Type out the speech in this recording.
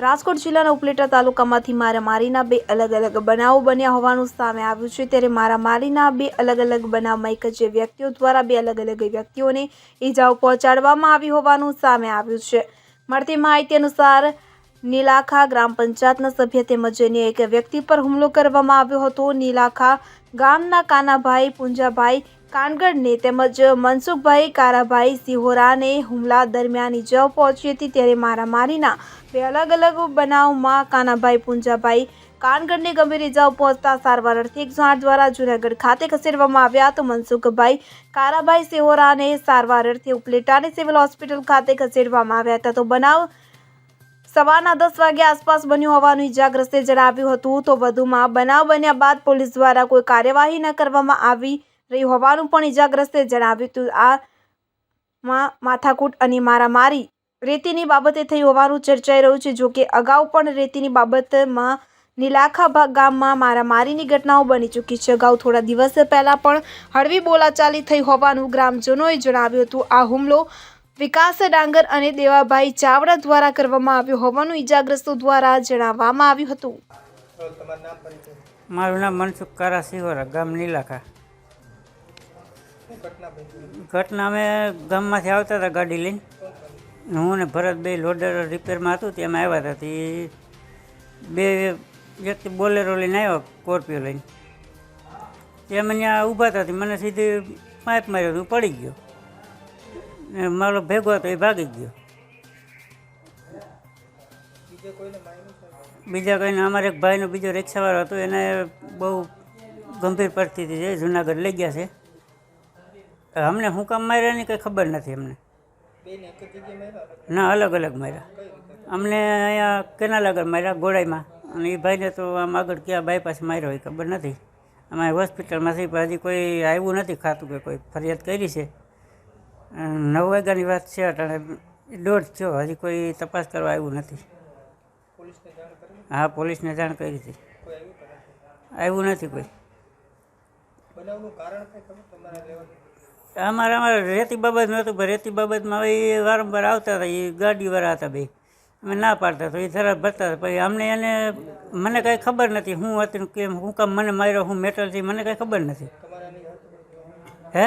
રાજકોટ જિલ્લાના ઉપલેટા તાલુકામાંથી મારામારીના બે અલગ અલગ બનાવો બન્યા હોવાનું સામે આવ્યું છે. ત્યારે મારામારીના બે અલગ અલગ બનાવમાં એક જ વ્યક્તિઓ દ્વારા બે અલગ અલગ વ્યક્તિઓને ઈજાઓ પહોંચાડવામાં આવી હોવાનું સામે આવ્યું છે. મળતી માહિતી અનુસાર નીલાખા ગ્રામ પંચાયતના સભ્ય તેમજ અન્ય એક વ્યક્તિ પર હુમલો કરવામાં આવ્યો હતો. નીલાખા ગામના કાનાભાઈ, પુંજાભાઈ કાનગડને તેમજ મનસુખભાઈ કારાભાઈ સિહોરાને હુમલા દરમિયાન ઇજાઓ પહોંચી હતી ત્યારે મારામારીના બે અલગ અલગ બનાવમાં કાનાભાઈ, પુંજાભાઈ કાનગડને ગંભીર ઇજાઓ પહોંચતા સારવાર અર્થે એકસો આઠ દ્વારા જૂનાગઢ ખાતે ખસેડવામાં આવ્યા તો મનસુખભાઈ કારાભાઈ સિહોરાને સારવાર અર્થે ઉપલેટાની સિવિલ હોસ્પિટલ ખાતે ખસેડવામાં આવ્યા હતા. તો બનાવ સવારના દસ વાગ્યા આસપાસ બન્યું હોવાનું ઇજાગ્રસ્તે જણાવ્યું હતું. તો વધુમાં બનાવ બન્યા બાદ પોલીસ દ્વારા કોઈ કાર્યવાહી ન કરવામાં આવી રહી હોવાનું પણ ઇજાગ્રસ્તે જણાવ્યું હતું. આ માથાકૂટ અને મારામારી રેતીની બાબતે થઈ હોવાનું ચર્ચાઈ રહ્યું છે. જોકે અગાઉ પણ રેતીની બાબતમાં નીલાખા ગામમાં મારામારીની ઘટનાઓ બની ચૂકી છે. અગાઉ થોડા દિવસ પહેલાં પણ હળવી બોલાચાલી થઈ હોવાનું ગ્રામજનોએ જણાવ્યું હતું. આ હુમલો વિકાસ ડાંગર અને દેવાભાઈ ચાવડા દ્વારા કરવામાં આવ્યું હોવાનું ઇજાગ્રસ્તો દ્વારા જણાવવામાં આવ્યું હતું. મારું નામ મનસુખ કારા સિહોરા ગામ નીલાખા. ઘટના અમે ગામમાંથી આવતા હતા ગાડી લઈને. હું ને ભરત બે લોડર રિપેરમાં હતું તેમાં આવ્યા હતા. તે બે વ્યક્તિ બોલેરો લઈને આવ્યા, સ્કોર્પિયો લઈને. તે મને ત્યાં ઊભા હતા મને સીધી પાઇપ માર્યો હતું પડી ગયો. મારો ભેગો હતો, એ ભાગી ગયો. બીજા કોઈને, અમારે એક ભાઈનો બીજો રિક્ષાવાળો હતો, એને બહુ ગંભીર પરિસ્થિતિ છે જુનાગઢ લઈ ગયા છે. અમને શું કામ માર્યા ની કંઈ ખબર નથી અમને. ના, અલગ અલગ માર્યા. અમને અહીંયા કેનાલ આગળ માર્યા, ગોળાઈમાં. અને એ ભાઈને તો આમ આગળ ક્યાં બાયપાસ માર્યો એ ખબર નથી. અમારે હોસ્પિટલમાંથી હજી કોઈ આવ્યું નથી ખાતું કે કોઈ ફરિયાદ કરી છે. નવ વાગ્યાની વાત છે અટાણે દોઢ થયો. હજી કોઈ તપાસ કરવા આવ્યું નથી. હા પોલીસને જાણ કરી હતી. આવ્યું નથી કોઈ. અમારે અમારે રેતી બાબત નહોતું પણ રેતી બાબતમાં એ વારંવાર આવતા હતા એ ગાડીવાળા હતા બે. અમે ના પાડતા તો એ જરા ભરતા હતા પછી અમને એને મને કાંઈ ખબર નથી હું હતું કેમ હું કામ મને માર્યો હું મેટલ છે મને કાંઈ ખબર નથી. હે?